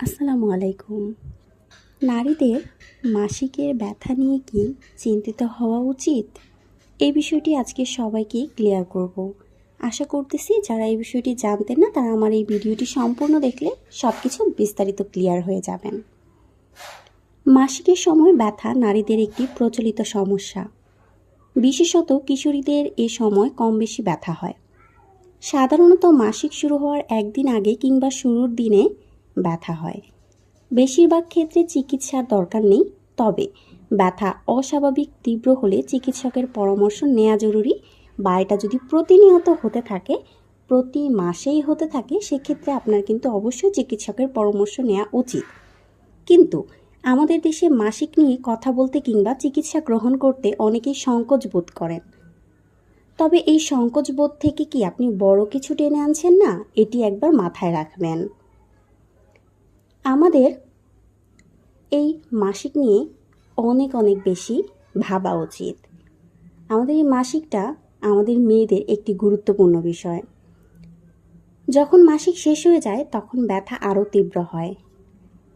আসসালামু আলাইকুম। নারীদের মাসিকের ব্যথা নিয়ে কি চিন্তিত হওয়া উচিত? এই বিষয়টি আজকে সবাইকে ক্লিয়ার করব। আশা করতেছি যারা এই বিষয়টি জানতেন না, তারা আমার এই ভিডিওটি সম্পূর্ণ দেখলে সব কিছু বিস্তারিত ক্লিয়ার হয়ে যাবেন। মাসিকের সময় ব্যথা নারীদের একটি প্রচলিত সমস্যা। বিশেষত কিশোরীদের এ সময় কম বেশি ব্যথা হয়। সাধারণত মাসিক শুরু হওয়ার একদিন আগে কিংবা শুরুর দিনে ব্যথা হয়। বেশিরভাগ ক্ষেত্রে চিকিৎসার দরকার নেই, তবে ব্যথা অস্বাভাবিক তীব্র হলে চিকিৎসকের পরামর্শ নেওয়া জরুরি। বা এটা যদি প্রতিনিয়ত হতে থাকে, প্রতি মাসেই হতে থাকে, সেক্ষেত্রে আপনার কিন্তু অবশ্যই চিকিৎসকের পরামর্শ নেওয়া উচিত। কিন্তু আমাদের দেশে মাসিক নিয়ে কথা বলতে কিংবা চিকিৎসা গ্রহণ করতে অনেকেই সংকোচ বোধ করেন। তবে এই সংকোচ বোধ থেকে কি আপনি বড় কিছু টেনে আনছেন না? এটি একবার মাথায় রাখবেন। আমাদের এই মাসিক নিয়ে অনেক অনেক বেশি ভাবা উচিত। আমাদের এই মাসিকটা আমাদের মেয়েদের একটি গুরুত্বপূর্ণ বিষয়। যখন মাসিক শেষ হয়ে যায়, তখন ব্যথা আরও তীব্র হয়।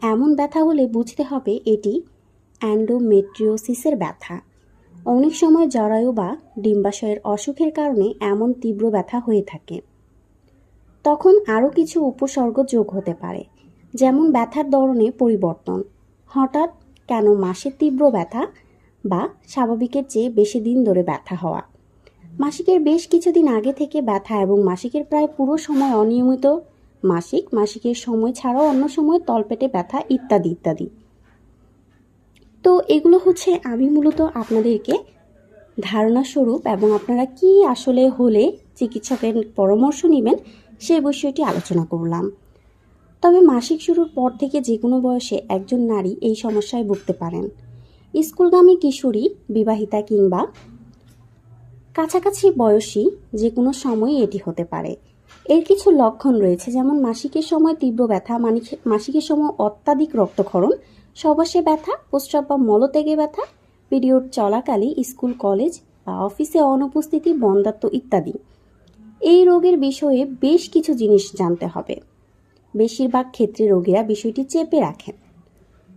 এমন ব্যথা হলে বুঝতে হবে এটি অ্যান্ডোমেট্রিওসিসের ব্যথা। অনেক সময় জরায়ু বা ডিম্বাশয়ের অসুখের কারণে এমন তীব্র ব্যথা হয়ে থাকে। তখন আরও কিছু উপসর্গ যোগ হতে পারে। যেমন ব্যথার ধরনে পরিবর্তন। হঠাৎ কেন মাসের তীব্র ব্যথা বা স্বাভাবিকের চেয়ে বেশি দিন ধরে ব্যথা হওয়া? মাসিকের বেশ কিছুদিন আগে থেকে ব্যথা এবং মাসিকের প্রায় পুরো সময় অনিয়মিত মাসিক, মাসিকের সময় ছাড়াও অন্য সময় তলপেটে ব্যথা ইত্যাদি ইত্যাদি। তো এগুলো হচ্ছে আমি মূলত আপনাদেরকে ধারণা স্বরূপ এবং আপনারা কি আসলে হলে চিকিৎসকের পরামর্শ নেবেন সেই বিষয়টি আলোচনা করলাম। তবে মাসিক শুরুর পর থেকে যে কোনো বয়সে একজন নারী এই সমস্যায় ভুগতে পারেন। স্কুলগামী কিশোরী, বিবাহিতা কিংবা কাছাকাছি বয়সী যে কোনো সময় এটি হতে পারে। এর কিছু লক্ষণ রয়েছে, যেমন মাসিকের সময় তীব্র ব্যথা মাসিকের সময় অত্যাধিক রক্তক্ষরণ সবাসে ব্যথা, প্রস্রাব বা মলত্যাগে ব্যথা, পিরিয়ড চলাকালে স্কুল, কলেজ বা অফিসে অনুপস্থিতি বন্ধাত্ম ইত্যাদি। এই রোগের বিষয়ে বেশ কিছু জিনিস জানতে হবে। বেশিরভাগ ক্ষেত্রে রোগীরা বিষয়টি চেপে রাখেন।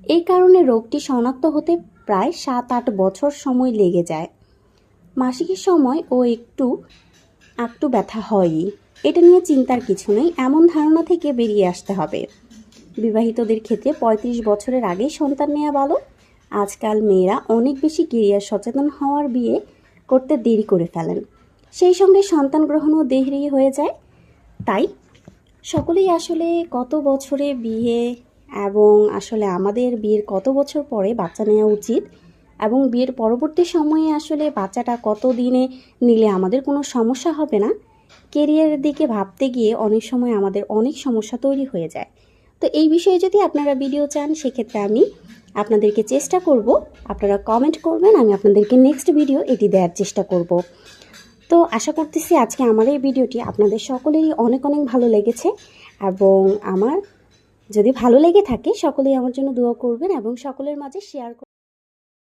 এই কারণে রোগটি শনাক্ত হতে প্রায় সাত আট বছর সময় লেগে যায়। মাসিকের সময় ও একটু একটু ব্যথা হয়ই। এটা নিয়ে চিন্তার কিছু নেই, এমন ধারণা থেকে বেরিয়ে আসতে হবে। বিবাহিতদের ক্ষেত্রে পঁয়ত্রিশ বছরের আগেই সন্তান নেওয়া ভালো। আজকাল মেয়েরা অনেক বেশি কেরিয়ার সচেতন হওয়ার বিয়ে করতে দেরি করে ফেলেন। সেই সঙ্গে সন্তান গ্রহণও দেরি হয়ে যায়। তাই সকলেই আসলে কত বছরে বিয়ে এবং আসলে আমাদের বিয়ের কত বছর পরে বাচ্চা নেওয়া উচিত এবং বিয়ের পরবর্তী সময়ে আসলে বাচ্চাটা কত দিনে নিলে আমাদের কোনো সমস্যা হবে না? কেরিয়ারের দিকে ভাবতে গিয়ে অনেক সময় আমাদের অনেক সমস্যা তৈরি হয়ে যায়। তো এই বিষয়ে যদি আপনারা ভিডিও চান, সেক্ষেত্রে আমি আপনাদেরকে চেষ্টা করব। আপনারা কমেন্ট করবেন, আমি আপনাদেরকে নেক্সট ভিডিও এটি দেওয়ার চেষ্টা করব। তো আশা করতেছি আজকে আমার এই ভিডিওটি আপনাদের সকলেরই অনেক অনেক ভালো লেগেছে এবং আমার যদি ভালো লেগে থাকে সকলেই আমার জন্য দোয়া করবেন এবং সকলের মাঝে শেয়ার